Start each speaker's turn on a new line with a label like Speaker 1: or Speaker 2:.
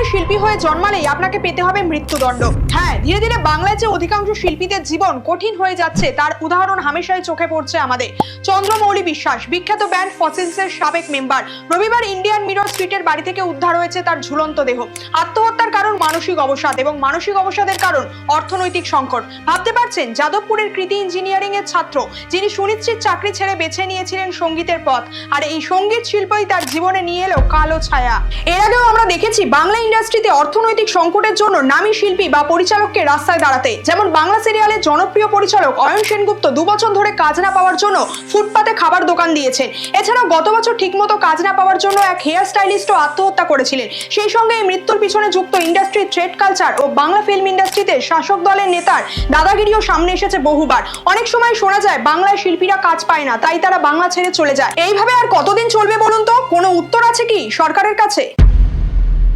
Speaker 1: জীবনে শিল্পী হয়ে জন্মালেই আপনাকে পেতে হবে মৃত্যুদণ্ড। হ্যাঁ ধীরে ধীরে বাংলায় যে অধিকাংশ শিল্পীদের জীবন কঠিন হয়ে যাচ্ছে, তার উদাহরণ হামেশাই চোখে পড়ছে আমাদের। চন্দ্রমৌলি বিশ্বাস, বিখ্যাত ব্যান্ড ফসিলসের সাবেক মেম্বার। রবিবার ইন্ডিয়ান মিরর স্ট্রিটের বাড়ি থেকে উদ্ধার হয়েছে তার ঝুলন্ত দেহ। আত্মহত্যার কারণ মানসিক অবসাদ এবং মানসিক অবসাদের কারণ অর্থনৈতিক সংকট। ভাবতে পারছেন, যাদবপুরের কৃতি ইঞ্জিনিয়ারিং এর ছাত্র, যিনি সুনিশ্চিত চাকরি ছেড়ে বেছে নিয়েছিলেন সঙ্গীতের পথ। আর এই সংগীত শিল্পই তার জীবনে নিয়ে এলো কালো ছায়া। এর আগেও আমরা দেখেছি, বাংলা ইন্ডাস্ট্রিতে অর্থনৈতিক সংকটের জন্য নামী শিল্পী বা পরিচালককে রাস্তায় দাঁড়াতে। যেমন বাংলা সিরিয়ালের জনপ্রিয় পরিচালক অয়ন সেনগুপ্ত দু বছর ধরে কাজ না পাওয়ার জন্য ফুটপাতে খাবার দোকান দিয়েছেন। এছাড়াও গত বছর ঠিকমতো কাজ না পাওয়ার জন্য এক হেয়ার স্টাইলিস্টও আত্মহত্যা করেছিলেন। সেই সঙ্গে এই মৃত্যুর পিছনে যুক্ত ইন্ডাস্ট্রির ট্রেড কালচার ও বাংলা ফিল্ম ইন্ডাস্ট্রিতে শাসক দলের নেতার দাদাগিরিও সামনে এসেছে বহুবার। অনেক সময় শোনা যায়, বাংলায় শিল্পীরা কাজ পায় না, তাই তারা বাংলা ছেড়ে চলে যায়। এইভাবে আর কতদিন চলবে বলুন তো? কোনো উত্তর আছে কি সরকারের কাছে?